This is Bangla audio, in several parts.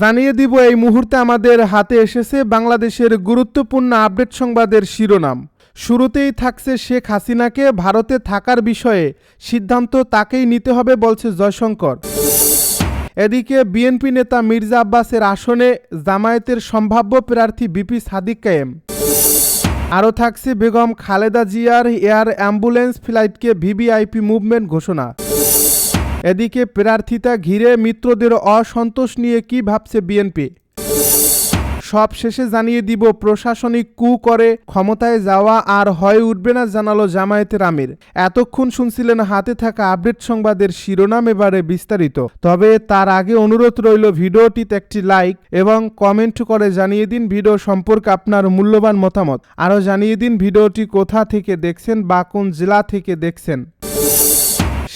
জানিয়ে দিব এই মুহূর্তে আমাদের হাতে এসেছে বাংলাদেশের গুরুত্বপূর্ণ আপডেট সংবাদের শিরোনাম। শুরুতেই থাকছে শেখ হাসিনাকে ভারতে থাকার বিষয়ে সিদ্ধান্ত তাকেই নিতে হবে বলছে জয়শঙ্কর। এদিকে বিএনপি নেতা মির্জা আব্বাসের আসনে জামায়াতের সম্ভাব্য প্রার্থী বিপি সাদিক কায়েম। আরও থাকছে বেগম খালেদা জিয়ার এয়ার অ্যাম্বুলেন্স ফ্লাইটকে ভিভিআইপি মুভমেন্ট ঘোষণা। এদিকে প্রার্থিতা ঘিরে মিত্রদের অসন্তোষ নিয়ে কি ভাবছে বিএনপি? সব শেষে জানিয়ে দিব, প্রশাসনিক কু করে ক্ষমতায় যাওয়া আর হয়ে উঠবে না জানালো জামায়াতের আমির এতক্ষণ শুনছিলেন হাতে থাকা আপডেট সংবাদের শিরোনাম এবারে বিস্তারিত। তবে তার আগে অনুরোধ রইল ভিডিওটিতে একটি লাইক এবং কমেন্ট করে জানিয়ে দিন ভিডিও সম্পর্কে আপনার মূল্যবান মতামত। আরও জানিয়ে দিন ভিডিওটি কোথা থেকে দেখছেন বা কোন জেলা থেকে দেখছেন।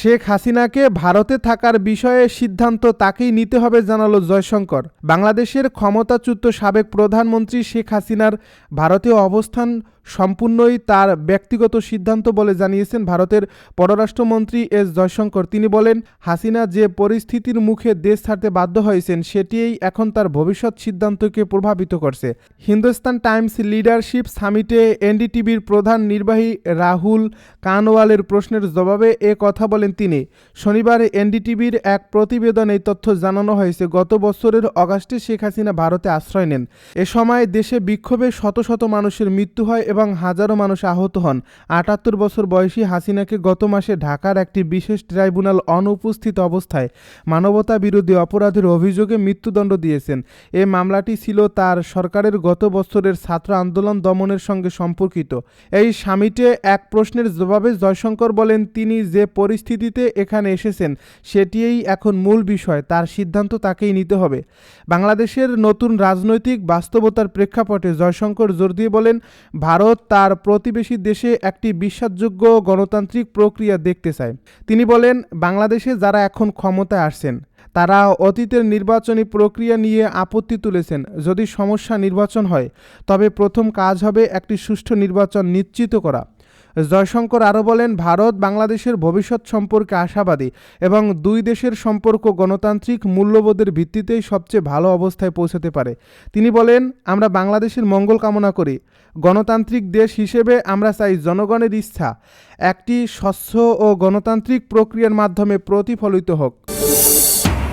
শেখ হাসিনাকে ভারতে থাকার বিষয়ে সিদ্ধান্ত তাকেই নিতে হবে, জানালো জয়শঙ্কর। বাংলাদেশের ক্ষমতাচ্যুত সাবেক প্রধানমন্ত্রী শেখ হাসিনার ভারতীয় অবস্থান সম্পূর্ণই তার ব্যক্তিগত সিদ্ধান্ত বলে জানিয়েছেন ভারতের পররাষ্ট্রমন্ত্রী এস জয়শঙ্কর। তিনি বলেন, হাসিনা যে পরিস্থিতির মুখে দেশ ছাড়তে বাধ্য হয়েছেন, সেটিই এখন তার ভবিষ্যৎ সিদ্ধান্তকে প্রভাবিত করছে। হিন্দুস্তান টাইমস লিডারশিপ সামিটে এনডিটিভির প্রধান নির্বাহী রাহুল কানওয়ালের প্রশ্নের জবাবে এ কথা বলেন তিনি। শনিবার এনডিটিভির এক প্রতিবেদনে তথ্য জানানো হয়েছে, গত বছরের অগাস্টে শেখ হাসিনা ভারতে আশ্রয় নেন। এ সময় দেশে বিক্ষোভে শত শত মানুষের মৃত্যু হয় এবং হাজারো মানুষ আহত হন। আটাত্তর বছর বয়সী হাসিনাকে গত মাসে ঢাকার একটি বিশেষ ট্রাইব্যুনাল অনুপস্থিত অবস্থায় মানবতা বিরোধী অপরাধের অভিযোগে মৃত্যুদণ্ড দিয়েছেন। এ মামলাটি ছিল তার সরকারের গত বছরের ছাত্র আন্দোলন দমনের সঙ্গে সম্পর্কিত। এই সামিটে এক প্রশ্নের জবাবে জয়শঙ্কর বলেন, তিনি যে পরিস্থিতিতে এখানে এসেছেন, সেটিই এখন মূল বিষয়, তার সিদ্ধান্ত তাকেই নিতে হবে। বাংলাদেশের নতুন রাজনৈতিক বাস্তবতার প্রেক্ষাপটে জয়শঙ্কর জোর দিয়ে বলেন, ভারত তার প্রতিবেশী দেশে একটি বিশ্বাসযোগ্য গণতান্ত্রিক প্রক্রিয়া দেখতে চায়। তিনি বলেন, বাংলাদেশে যারা এখন ক্ষমতায় আসছেন, তারা অতীতের নির্বাচনী প্রক্রিয়া নিয়ে আপত্তি তুলেছেন। যদি সমস্যা নির্বাচন হয়, তবে প্রথম কাজ হবে একটি সুষ্ঠু নির্বাচন নিশ্চিত করা। জয়শঙ্কর আরও বলেন, ভারত বাংলাদেশের ভবিষ্যৎ সম্পর্কে আশাবাদী এবং দুই দেশের সম্পর্ক গণতান্ত্রিক মূল্যবোধের ভিত্তিতেই সবচেয়ে ভালো অবস্থায় পৌঁছাতে পারে। তিনি বলেন, আমরা বাংলাদেশের মঙ্গল কামনা করি। গণতান্ত্রিক দেশ হিসেবে আমরা চাই জনগণের ইচ্ছা। একটি স্বচ্ছ ও গণতান্ত্রিক প্রক্রিয়ার মাধ্যমে প্রতিফলিত হোক।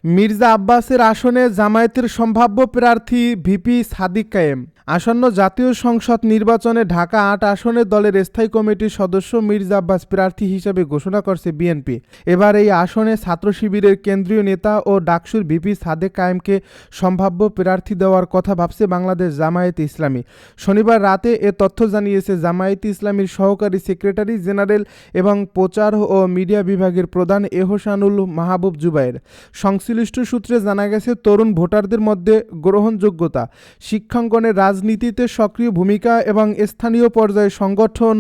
মির্জা আব্বাসের আসনে জামায়াতের সম্ভাব্য প্রার্থী ভিপি সাদিক কায়েম। আসন্ন জাতীয় সংসদ নির্বাচনে ঢাকা আট আসনে দলের স্থায়ী কমিটির সদস্য মির্জা আব্বাস প্রার্থী হিসেবে ঘোষণা করছে বিএনপি। এবার এই আসনে ছাত্র শিবিরের কেন্দ্রীয় নেতা ও ডাকসুর ভিপি সাদেক কায়েমকে সম্ভাব্য প্রার্থী দেওয়ার কথা ভাবছে বাংলাদেশ জামায়াত ইসলামী। শনিবার রাতে এ তথ্য জানিয়েছে, জামায়াত ইসলামীর সহকারী সেক্রেটারি জেনারেল এবং প্রচার ও মিডিয়া বিভাগের প্রধান এহসানুল মাহবুব জুবাইর সংশ্লিষ্ট সূত্রে জানা গেছে, তরুণ ভোটারদের মধ্যে গ্রহণযোগ্যতা শিক্ষাঙ্গনে রাজনীতিতে সক্রিয় ভূমিকা এবং স্থানীয় পর্যায়ে সংগঠন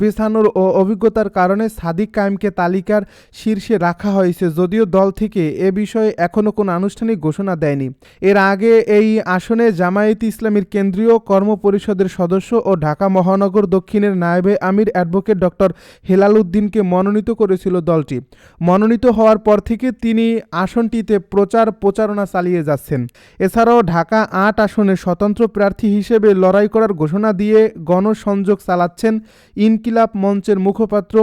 পেছানোর ও অভিজ্ঞতার কারণে সাদিক কায়েমকে তালিকার শীর্ষে রাখা হয়েছে, যদিও দল থেকে এ বিষয়ে এখনও কোনো আনুষ্ঠানিক ঘোষণা দেয়নি। এর আগে এই আসনে জামায়াত ইসলামীর কেন্দ্রীয় কর্ম পরিষদের সদস্য ও ঢাকা মহানগর দক্ষিণের নায়েবে আমির অ্যাডভোকেট ডক্টর হেলাল উদ্দিনকে মনোনীত করেছিল দলটি। মনোনীত হওয়ার পর থেকে তিনি আসনটিতে প্রচার প্রচারণা চালিয়ে যাচ্ছেন। এছাড়াও ঢাকা আট আসনে স্বতন্ত্র প্রার্থী হিসেবে লড়াই করার ঘোষণা দিয়ে গণসংযোগ চালাচ্ছেন ইনকিলাব মঞ্চের মুখপাত্র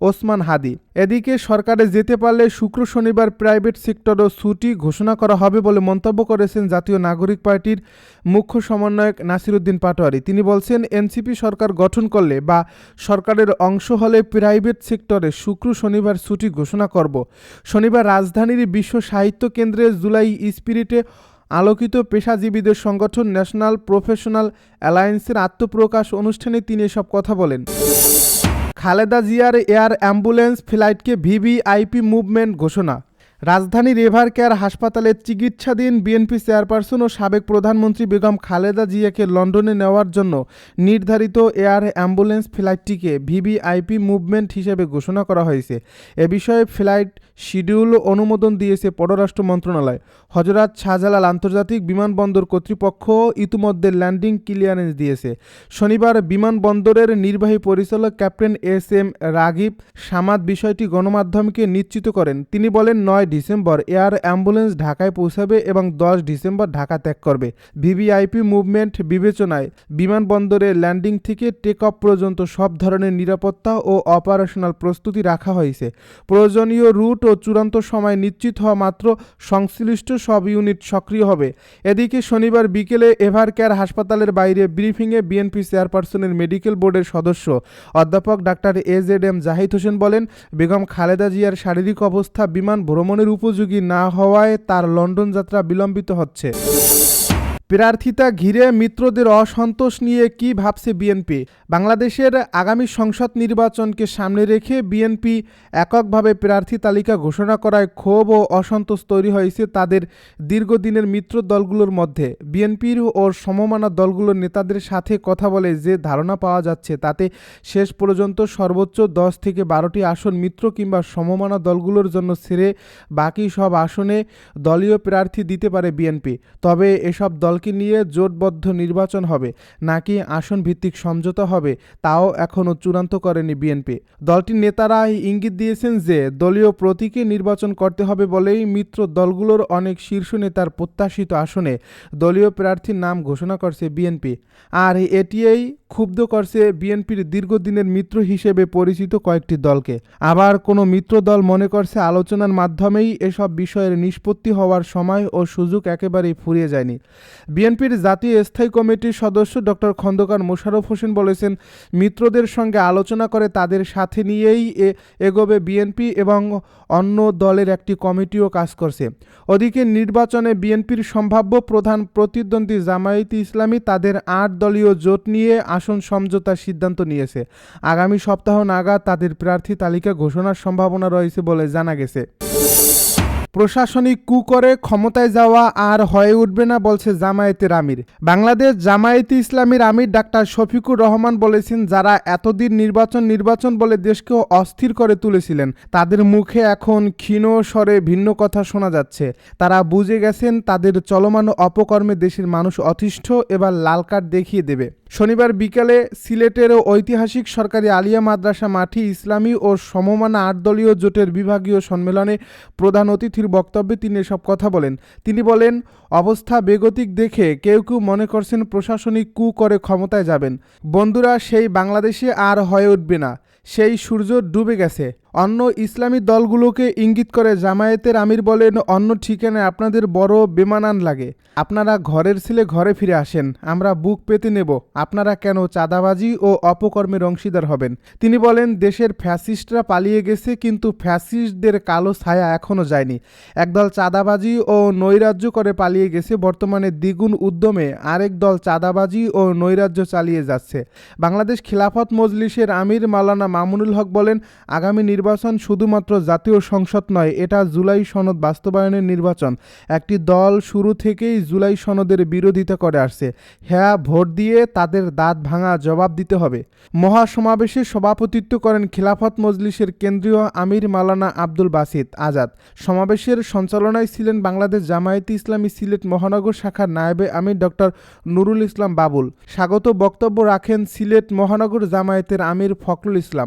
ওসমান হাদি। এদিকে সরকারে যেতে পারলে শুক্র শনিবার প্রাইভেট সেক্টরও ছুটি ঘোষণা করা হবে বলে মন্তব্য করেছেন জাতীয় নাগরিক পার্টির মুখ্য সমন্বয়ক নাসিরুদ্দিন পাটোয়ারি। তিনি বলছেন, এনসিপি সরকার গঠন করলে বা সরকারের অংশ হলে প্রাইভেট সেক্টরে শুক্র শনিবার ছুটি ঘোষণা করব। শনিবার রাজধানীর বিশ্ব সাহিত্য কেন্দ্রে জুলাই স্পিরিটে আলোকিত পেশাজীবীদের সংগঠন ন্যাশনাল প্রফেশনাল অ্যালায়েন্সের আত্মপ্রকাশ অনুষ্ঠানে তিনি এসব কথা বলেন। খালেদা জিয়ার এয়ার অ্যাম্বুলেন্স ফ্লাইটকে ভিভিআইপি মুভমেন্ট ঘোষণা। রাজধানীর এভার কেয়ার হাসপাতালে চিকিৎসাধীন বিএনপি চেয়ারপারসন ও সাবেক প্রধানমন্ত্রী বেগম খালেদা জিয়াকে লন্ডনে নেওয়ার জন্য নির্ধারিত এয়ার অ্যাম্বুলেন্স ফ্লাইটটিকে ভিভিআইপি মুভমেন্ট হিসেবে ঘোষণা করা হয়েছে। এ বিষয়ে ফ্লাইট শিডিউল অনুমোদন দিয়েছে পররাষ্ট্র মন্ত্রণালয়। হজরত শাহজালাল আন্তর্জাতিক বিমানবন্দর কর্তৃপক্ষ ইতিমধ্যে ল্যান্ডিং ক্লিয়ারেন্স দিয়েছে। শনিবার বিমানবন্দরের নির্বাহী পরিচালক captain S M Ragib Samad বিষয়টি গণমাধ্যমকে নিশ্চিত করেন। তিনি বলেন, নয় ডিসেম্বর এয়ার অ্যাম্বুলেন্স ঢাকায় পৌঁছাবে এবং দশ ডিসেম্বর ঢাকা ত্যাগ করবে। ভিভিআইপি মুভমেন্ট বিবেচনায় বিমানবন্দরে ল্যান্ডিং থেকে টেক অফ পর্যন্ত সব ধরনের নিরাপত্তা ও অপারেশনাল প্রস্তুতি রাখা হয়েছে। প্রয়োজনীয় রুট ও চূড়ান্ত সময় নিশ্চিত হওয়া মাত্র সংশ্লিষ্ট সব ইউনিট সক্রিয় হবে। এদিকে শনিবার বিকেলে এভার কেয়ার হাসপাতালের বাইরে ব্রিফিংয়ে বিএনপি চেয়ারপারসনের মেডিকেল বোর্ডের সদস্য অধ্যাপক doctor A Z M Zahid Hossain বলেন, বেগম খালেদা জিয়ার শারীরিক অবস্থা, বিমান ভ্রমণের উপযোগী না হওয়ায় তার লন্ডন যাত্রা বিলম্বিত হচ্ছে। প্রার্থিতা ঘিরে মিত্রদের অসন্তোষ নিয়ে কি ভাবছে বিএনপি? বাংলাদেশের আগামী সংসদ নির্বাচনকে সামনে রেখে বিএনপি এককভাবে প্রার্থী তালিকা ঘোষণা করায় ক্ষোভ ও অসন্তোষ তৈরি হয়েছে তাদের দীর্ঘদিনের মিত্র দলগুলোর মধ্যে। বিএনপির ও সমমানা দলগুলোর নেতাদের সাথে কথা বলে যে ধারণা পাওয়া যাচ্ছে, তাতে শেষ পর্যন্ত সর্বোচ্চ দশ থেকে বারোটি আসন মিত্র কিংবা সমমানা দলগুলোর জন্য ছেড়ে বাকি সব আসনে দলীয় প্রার্থী দিতে পারে বিএনপি। তবে এসব দলকে নিয়ে জোটবদ্ধ নির্বাচন হবে, নাকি আসন ভিত্তিক সমঝোতা হবে, তাও এখনও চূড়ান্ত করেনি বিএনপি। দলটির নেতারা ইঙ্গিত দিয়েছেন যে, দলীয় প্রতীকে নির্বাচন করতে হবে বলেই মিত্র দলগুলোর অনেক শীর্ষ নেতার প্রত্যাশিত আসনে দলীয় প্রার্থীর নাম ঘোষণা করছে বিএনপি। আর এটিই ক্ষুব্ধ করছে বিএনপির দীর্ঘদিনের মিত্র হিসেবে পরিচিত কয়েকটি দলকে। আবার কোনো মিত্র দল মনে করছে আলোচনার মাধ্যমেই এসব বিষয়ের নিষ্পত্তি হওয়ার সময় ও সুযোগ একেবারেই ফুরিয়ে যায়নি। বিএনপির জাতীয় স্থায়ী কমিটির সদস্য ডক্টর খন্দকার মোশাররফ হোসেন বলেছেন, মিত্রদের সঙ্গে আলোচনা করে তাদের সাথে নিয়েই এগোবে বিএনপি এবং অন্য দলের একটি কমিটিও কাজ করছে। ওদিকে নির্বাচনে বিএনপির সম্ভাব্য প্রধান প্রতিদ্বন্দ্বী জামায়াতে ইসলামী তাদের আট দলীয় জোট নিয়ে আসন সমঝোতার সিদ্ধান্ত নিয়েছে। আগামী সপ্তাহ নাগাদ তাদের প্রার্থী তালিকা ঘোষণার সম্ভাবনা রয়েছে বলে জানা গেছে। প্রশাসনিক কু করে ক্ষমতায় যাওয়া আর হয়ে উঠবে না বলছে জামায়াতের আমির। বাংলাদেশ জামায়াতে ইসলামীর আমির ডাক্তার শফিকুর রহমান বলেছেন, যারা এতদিন নির্বাচন নির্বাচন বলে দেশকে অস্থির করে তুলেছিলেন, তাদের মুখে এখন ক্ষীণ স্বরে ভিন্ন কথা শোনা যাচ্ছে। তারা বুঝে গেছেন, তাদের চলমান অপকর্মে দেশের মানুষ অতিষ্ঠ, এবার লাল কার্ড দেখিয়ে দেবে। শনিবার বিকালে সিলেটের ঐতিহাসিক সরকারি আলিয়া মাদ্রাসা মাঠে ইসলামী ও সমমানা আট দলীয় জোটের বিভাগীয় সম্মেলনে প্রধান অতিথির বক্তব্যে তিনি এসব কথা বলেন। তিনি বলেন, অবস্থা বেগতিক দেখে কেউ কেউ মনে করছেন প্রশাসনিক কু করে ক্ষমতায় যাবেন। বন্ধুরা, সেই বাংলাদেশে আর হয়ে উঠবে না। সেই সূর্য ডুবে গেছে। অন্য ইসলামী দলগুলোকে ইঙ্গিত করে, জামায়াতের আমির বলেন, অন্য ঠিকানায় আপনাদের বড় বেমানান লাগে। আপনারা ঘরের ছেলে ঘরে ফিরে আসেন। আমরা বুক পেতে নেব। আপনারা কেন চাঁদাবাজি ও অপকর্মের অংশীদার হবেন? তিনি বলেন, দেশের ফ্যাসিস্টরা পালিয়ে গেছে, কিন্তু ফ্যাসিস্টদের কালো ছায়া এখনও যায়নি। একদল চাঁদাবাজি ও নৈরাজ্য করে পালিয়ে গেছে। বর্তমানে দ্বিগুণ উদ্যমে আরেক দল চাঁদাবাজি ও নৈরাজ্য চালিয়ে যাচ্ছে। বাংলাদেশ খিলাফত মজলিসের আমির মাওলানা মামুনুল হক বলেন, আগামী নির্বাচন শুধুমাত্র জাতীয় সংসদ নয়, এটা জুলাই সনদ বাস্তবায়নের নির্বাচন। একটি দল শুরু থেকেই জুলাই সনদের বিরোধিতা করে আসছে। হ্যাঁ ভোট দিয়ে তাদের দাঁত ভাঙা জবাব দিতে হবে। মহাসমাবেশে সভাপতিত্ব করেন খিলাফত মজলিসের কেন্দ্রীয় আমির মালানা আব্দুল বাসিত আজাদ। সমাবেশের সঞ্চালনায় ছিলেন বাংলাদেশ জামায়াতে ইসলামী সিলেট মহানগর শাখার নায়েবে আমির ডক্টর নুরুল ইসলাম বাবুল। স্বাগত বক্তব্য রাখেন সিলেট মহানগর জামায়াতের আমির ফখরুল ইসলাম।